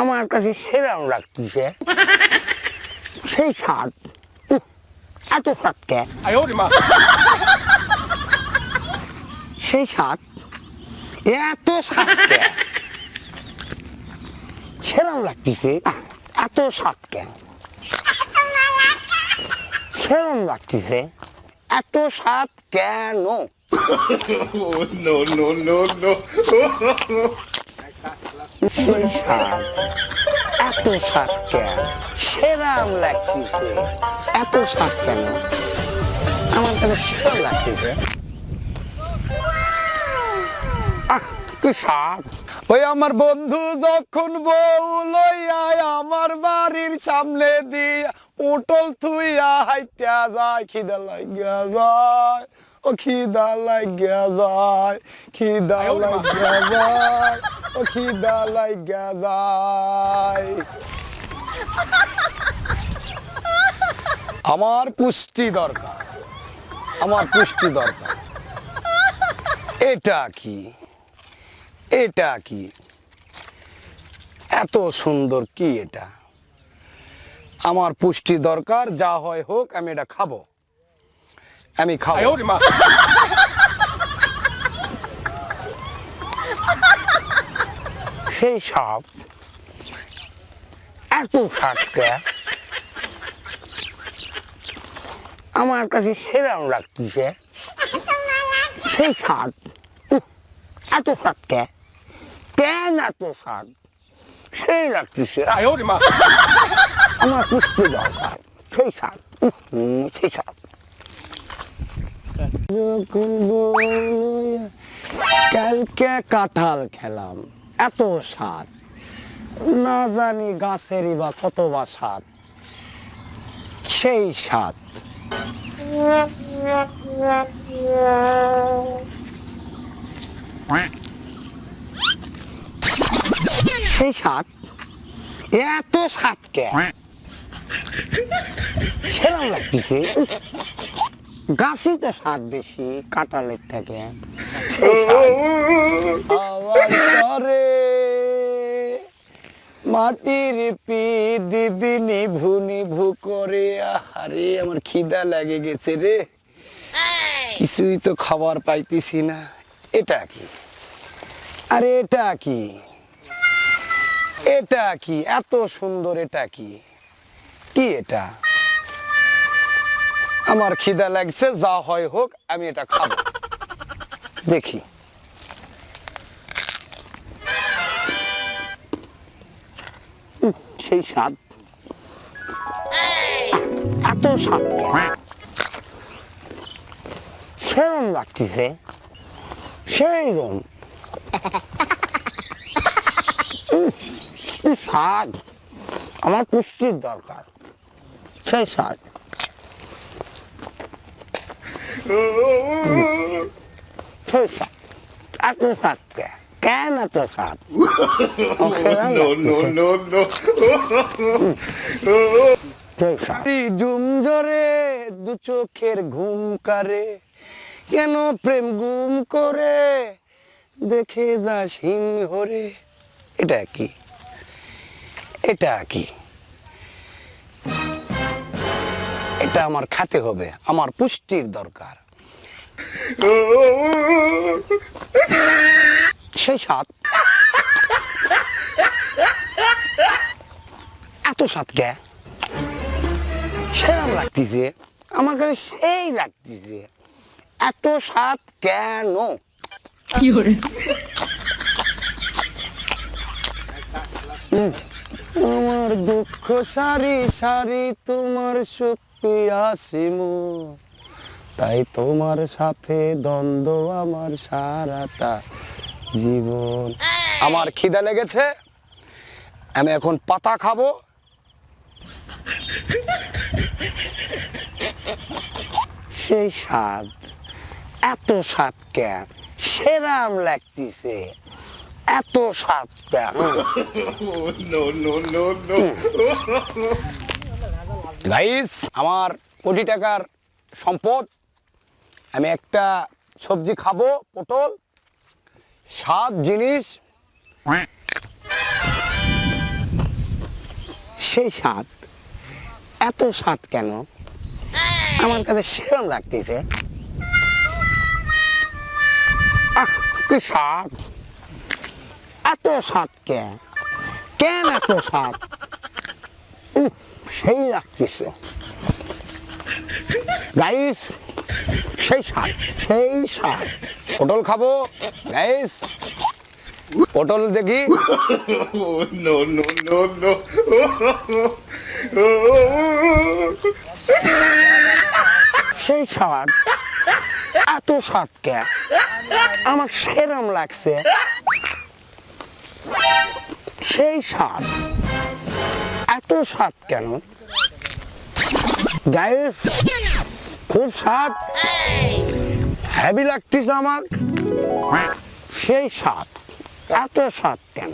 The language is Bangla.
আমার কাছে সেরাম লাগতেছে সেই স্বাদ। এত স্বাদ সেই স্বাদ। এত স্বাদ সেরাম লাগতেছে এত স্বাদ কে? সেরাম লাগতেছে এত সাত কেন. সেই শাক এত শাক কেন? সেরাম লাগতেছে এত শাক কেন? আমার কাছে সেরাম লাগতেছে কি স্বাদ ওই আমার বন্ধু যখন বউ লইয়া আমার বাড়ির সামনে দিয়া উটল থুইয়া হাইটা যায় খিদা লাগিয়া যায় ও খিদা লাগিয়া যায় খিদা লাগিয়া যায় ও খিদা লাগিয়া যায়। আমার পুষ্টি দরকার আমার পুষ্টি দরকার। এটা কি? এটা কি? এত সুন্দর কি এটা? আমার পুষ্টি দরকার যা হয় হোক আমি এটা খাব। আমি খাব। সেই সাপ এত সাপটা আমার কাছে সেরাম লাগতেছে সেই সাপ এত সাপটা ট্যাং এত স্বাদ সেই লাগতেছে আয় ওরে মা আমার পুষ্টি দরকার সেই স্বাদ সেই স্বাদ কালকে কাঁঠাল খেলাম এত স্বাদ না জানি গাছেরই বা কত বা স্বাদ সেই স্বাদ Quack. সেই স্বাদ এত স্বাদ কে? সেরকম লাগতেছে। গাছই তো স্বাদ বেশি, কাঁঠালের থেকে। মাটির দিবি নিভু নিভু করে। আরে আমার খিদা লাগে গেছে রে। কিছুই তো খাবার পাইতেছি না। এটা কি? আরে এটা কি? এটা কি? এত সুন্দর এটা কি? কি এটা? আমার খিদা লাগছে, যা হয় হোক, আমি এটা খাব। দেখি। সেই স্বাদ। এত স্বাদ সেরম লাগতেছে। সেই রম স্বাদ আমার পুষ্টির দরকার সেই স্বাদ সেই স্বাদ এত কেন এত স্বাদ জুম জরে দু চোখের ঘুম কারে কেন প্রেম গুম করে দেখে যাস হিম হরে এটা কি? এটা কি? এটা আমার খেতে হবে আমার পুষ্টির দরকার। সেই স্বাদ। এত স্বাদ কে? সেরম লাগতেছে আমার কাছে সেই লাগতেছে। এত স্বাদ কেন? কি হুম, আমার দুঃখ সারি সারি তোমার সুখ পিয়াসিমু তাই তোমার সাথে দ্বন্দ্ব আমার সারাটা জীবন। আমার খিদা লেগেছে, আমি এখন পাতা খাব। সেই স্বাদ, এত স্বাদ কেন? সেরাম লাগতেছে। এত স্বাদ! গাইস আমার কোটি টাকার সম্পদ। আমি একটা সবজি খাব পটল স্বাদ জিনিস। সেই স্বাদ এত স্বাদ কেন? আমার কাছে সেরম লাগতেছে। কি স্বাদ? এত স্বাদ কে? কেন এত স্বাদ সেই লাগতেছে গাইস সেই স্বাদ সেই স্বাদ পটল খাব? গাইস পটল দেখি. সেই স্বাদ এত স্বাদ কে? আমার সেরম লাগছে। সেই স্বাদ। এত স্বাদ কেন? গায়ে খুব স্বাদ। হ্যাভি লাগতিস আমার। সেই স্বাদ। এত স্বাদ কেন?